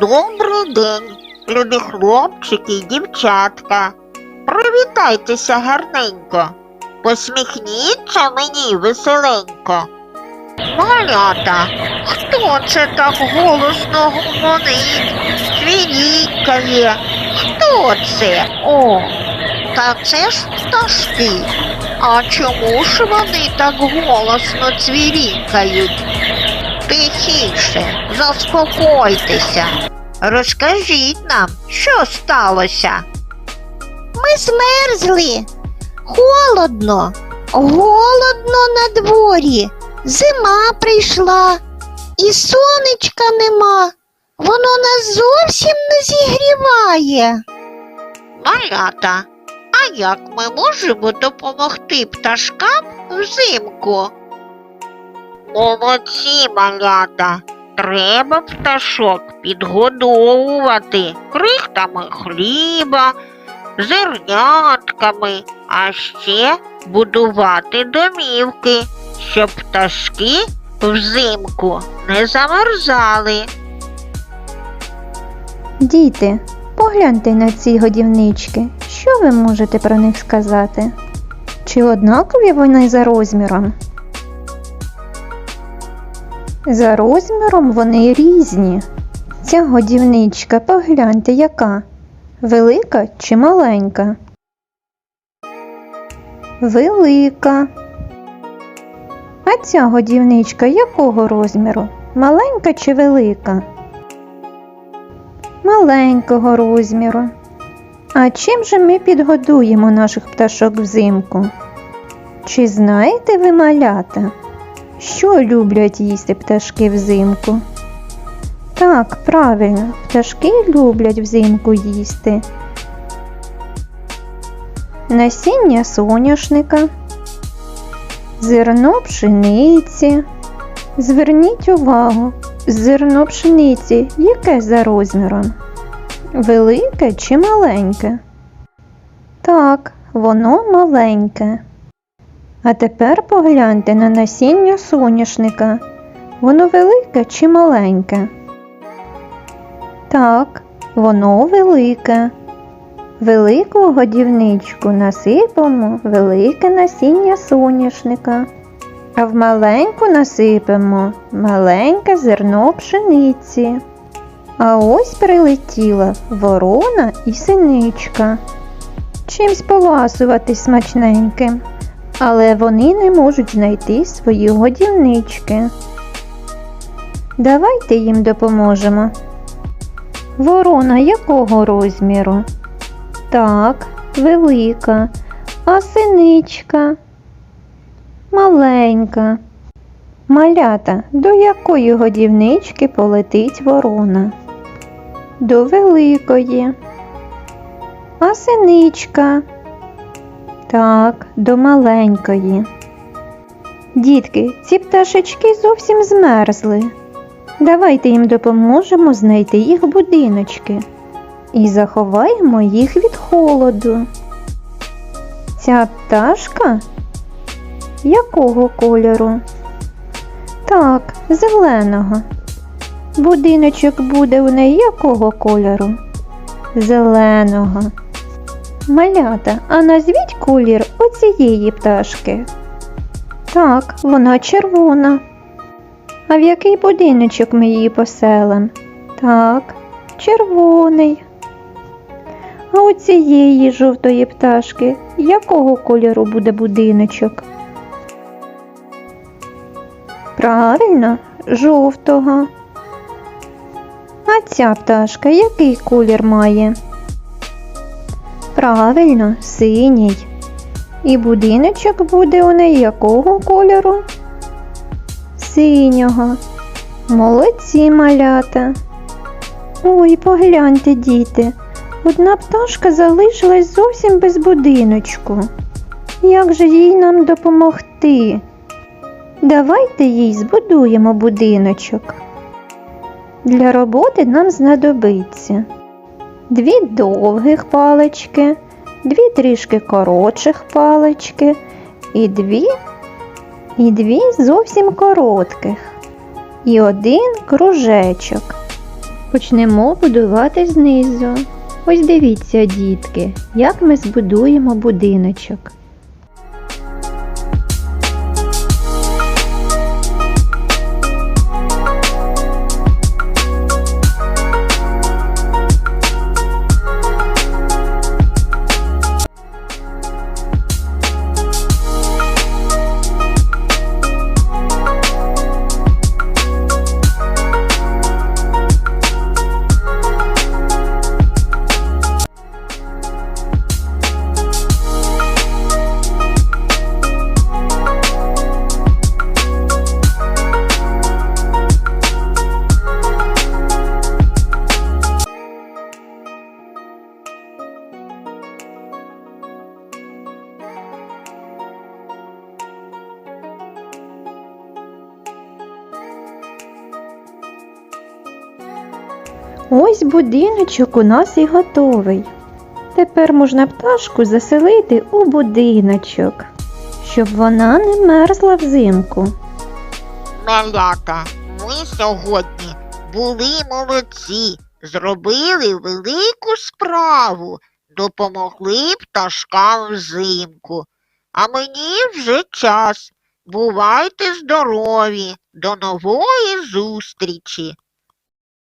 Добрий день, любі хлопчики і дівчатка. Привітайтеся гарненько. Посміхніться мені веселенько. Малята, хто це так голосно гомонить, цвірікає? Хто це? О, та це ж пташки. А чому ж вони так голосно цвірікають? Тихіше, заспокойтеся. Розкажіть нам, що сталося? Ми змерзли. Холодно, голодно на дворі. Зима прийшла, і сонечка нема. Воно нас зовсім не зігріває. Малята, а як ми можемо допомогти пташкам взимку? Молодці, малята. Треба пташок підгодовувати крихтами хліба, зернятками, а ще будувати домівки, щоб пташки взимку не замерзали. Діти, погляньте на ці годівнички. Що ви можете про них сказати? Чи однакові вони за розміром? За розміром вони різні. Ця годівничка, погляньте, яка? Велика чи маленька? Велика. А ця годівничка якого розміру? Маленька чи велика? маленького розміру. А чим же ми підгодуємо наших пташок взимку? Чи знаєте ви малята, що люблять їсти пташки взимку? Так, правильно, пташки люблять взимку їсти. Насіння соняшника, зерно пшениці. Зверніть увагу, зерно пшениці яке за розміром? Велике чи маленьке? Так, воно маленьке. А тепер погляньте на насіння соняшника. Воно велике чи маленьке? Так, воно велике. Велику годівничку насипемо велике насіння соняшника. А в маленьку насипемо маленьке зерно пшениці. А ось прилетіла ворона і синичка. Чимсь поласувати смачненьким, але вони не можуть знайти свої годівнички. Давайте їм допоможемо. Ворона якого розміру? Так, велика, а синичка маленька. Малята, до якої годівнички полетить ворона? До великої. А синичка? Так, до маленької. Дітки, ці пташечки зовсім змерзли. Давайте їм допоможемо знайти їх будиночки і заховаємо їх від холоду. Ця пташка якого кольору? Так, зеленого. Будиночок буде у неї якого кольору? Зеленого. Малята, а назвіть колір оцієї пташки. Так, вона червона. А в який будиночок ми її поселим? Так, червоний. А у цієї жовтої пташки якого кольору буде будиночок? Правильно, жовтого. А ця пташка який колір має? Правильно, синій. І будиночок буде у неї якого кольору? Синього. Молодці малята. Ой, погляньте, діти. Одна пташка залишилась зовсім без будиночку. Як же їй нам допомогти? Давайте їй збудуємо будиночок. Для роботи нам знадобиться дві довгих палички, дві трішки коротших палички і дві, і дві зовсім коротких, і один кружечок. Почнемо будувати знизу. Ось дивіться, дітки, як ми збудуємо будиночок. Ось будиночок у нас і готовий. Тепер можна пташку заселити у будиночок, щоб вона не мерзла взимку. Малята, ми сьогодні були молодці, зробили велику справу, допомогли пташкам взимку. А мені вже час. Бувайте здорові, до нової зустрічі!